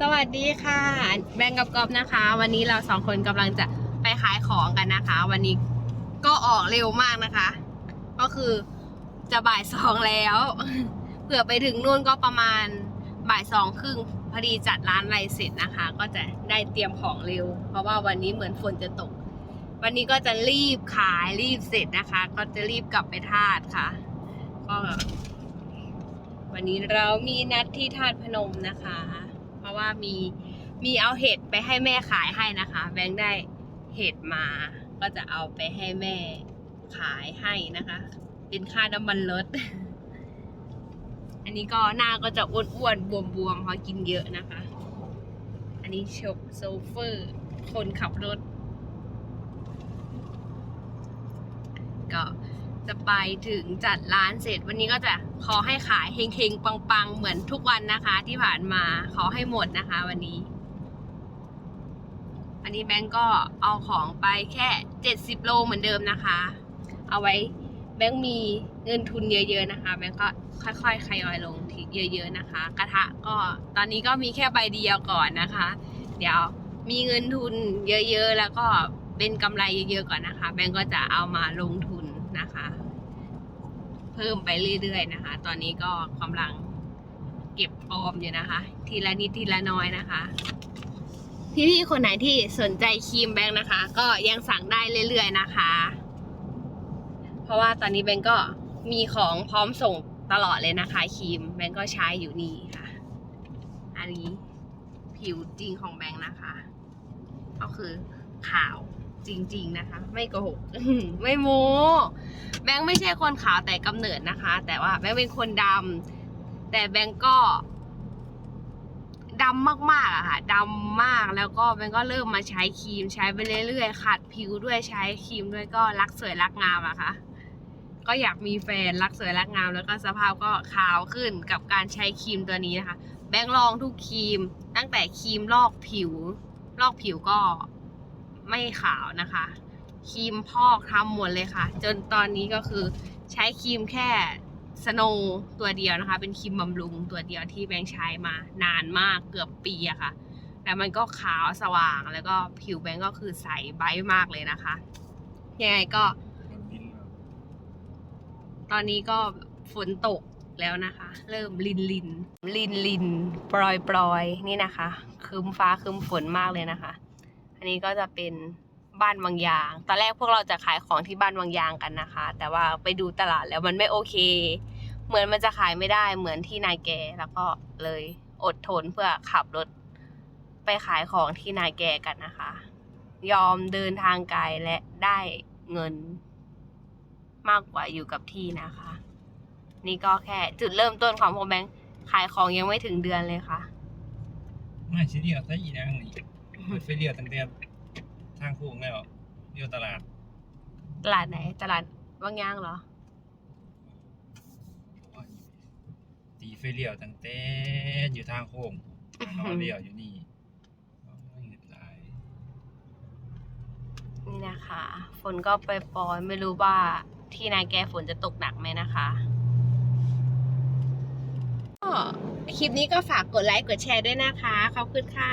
สวัสดีค่ะ แบงก์กับกอบนะคะ วันนี้เราสองคนกำลังจะไปขายของกันนะคะ วันนี้ก็ออกเร็วมากนะคะ ก็คือจะบ่ายสองแล้วเผื่อไปถึงนู่นก็ประมาณบ่ายสองครึ่งพอดีจัดร้านอะไรเสร็จนะคะ ก็จะได้เตรียมของเร็ว เพราะว่าวันนี้เหมือนฝนจะตก วันนี้ก็จะรีบขายรีบเสร็จนะคะ ก็จะรีบกลับไปทาดค่ะ ก็วันนี้เรามีนัดที่ทาดพนมนะคะ ราะว่ามีมีเอาเห็ดไปให้แม่ขายให้นะคะ แบงค์ได้เห็ดมาก็จะเอาไปให้แม่ขายให้นะคะ เป็นค่าน้ำมันรถ อันนี้ก็หน้าก็จะอ้วนๆบวมๆเพราะกินเยอะนะคะ อันนี้ชบโซเฟอร์ คนขับรถ ก็ จะไปถึงจัดร้านเสร็จ วันนี้ก็จะขอให้ขายเฮงๆ ปังๆ เหมือนทุกวันนะคะ ที่ผ่านมาขอให้หมดนะคะ วันนี้ อันนี้แบงก์ก็เอาของไปแค่70โลเหมือนเดิมนะคะ เอาไว้แบงก์มีเงินทุนเยอะๆนะคะ แบงก์ก็ค่อยๆขยอยลงทีเยอะ ๆนะคะ กระทะก็ตอนนี้ก็มีแค่ใบเดียวก่อนนะคะ เดี๋ยวมีเงินทุนเยอะๆแล้วก็เป็นกำไรเยอะๆก่อนนะคะ แบงก์ก็จะเอามาลงทุน นะคะ เพิ่มไปเรื่อยๆนะคะ ตอนนี้ก็กำลังเก็บออมอยู่นะคะ ทีละนิดทีละน้อยนะคะ พี่ๆคนไหนที่สนใจครีมแบงค์นะคะ ก็ยังสั่งได้เรื่อยๆนะคะ เพราะว่าตอนนี้แบงค์ก็มีของพร้อมส่งตลอดเลยนะคะครีมแบงค์ก็ใช้อยู่นี่ค่ะ อันนี้ผิวจริงของแบงค์นะคะ ก็คือขาว จริง ๆ นะคะ ไม่โกหกไม่โม้แบงค์ไม่ใช่คนขาวแต่กำเนิดนะคะ แต่ว่าแบงค์เป็นคนดำแต่แบงค์ก็ดำมากๆอะค่ะดำมากแล้วก็แบงก็เริ่มมาใช้ครีมใช้ไปเรื่อยๆขัดผิวด้วยใช้ครีมด้วยก็รักสวยรักงามอะค่ะ ก็อยากมีแฟนรักสวยรักงาม แล้วก็สภาพก็ขาวขึ้นกับการใช้ครีมตัวนี้นะคะ แบงค์ลองทุกครีม ตั้งแต่ครีมลอกผิว ลอกผิวก็ ไม่ขาวนะคะครีมพอกทำหมดเลยค่ะ จนตอนนี้ก็คือใช้ครีมแค่สโนตัวเดียวนะคะ เป็นครีมบำรุงตัวเดียวที่แบงค์ใช้มานานมากเกือบปีอะค่ะแต่มันก็ขาวสว่างแล้วก็ผิวแบงค์ก็คือใสไบมากเลยนะคะยังไงก็ ตอนนี้ก็ฝนตกแล้วนะคะ เริ่มลินลินลินลินปลอยปลอยนี่นะคะ คืมฟ้าคืมฝนมากเลยนะคะ อันนี้ก็จะเป็นบ้านบางยาง ตอนแรกพวกเราจะขายของที่บ้านบางยางกันนะคะ แต่ว่าไปดูตลาดแล้วมันไม่โอเค เหมือนมันจะขายไม่ได้เหมือนที่นายแก แล้วก็เลยอดทนเพื่อขับรถไปขายของที่นายแกกันนะคะ ยอมเดินทางไกลและได้เงินมากกว่าอยู่กับที่นะคะ นี่ก็แค่จุดเริ่มต้นของพวกแบงค์ขายของยังไม่ถึงเดือนเลยค่ะ ไม่ใช่เดียวซะอีนางนี่ เปิดไฟเลี้ยวตั้งแต่ทางโค้งแล้วเลี้ยวตลาด ตลาดไหน ตลาดบางยางเหรอ ตีไฟเลี้ยวตั้งแต่อยู่ทางโค้งเอาเลี้ยวอยู่นี่โอ้ยหลายนี่นะคะ ฝนก็ไปปล่อยๆไม่รู้ว่าที่นาแกฝนจะตกหนักไหมนะคะก็คลิปนี้ก็ฝากกดไลค์กดแชร์ด้วยนะคะ ขอบคุณค่ะ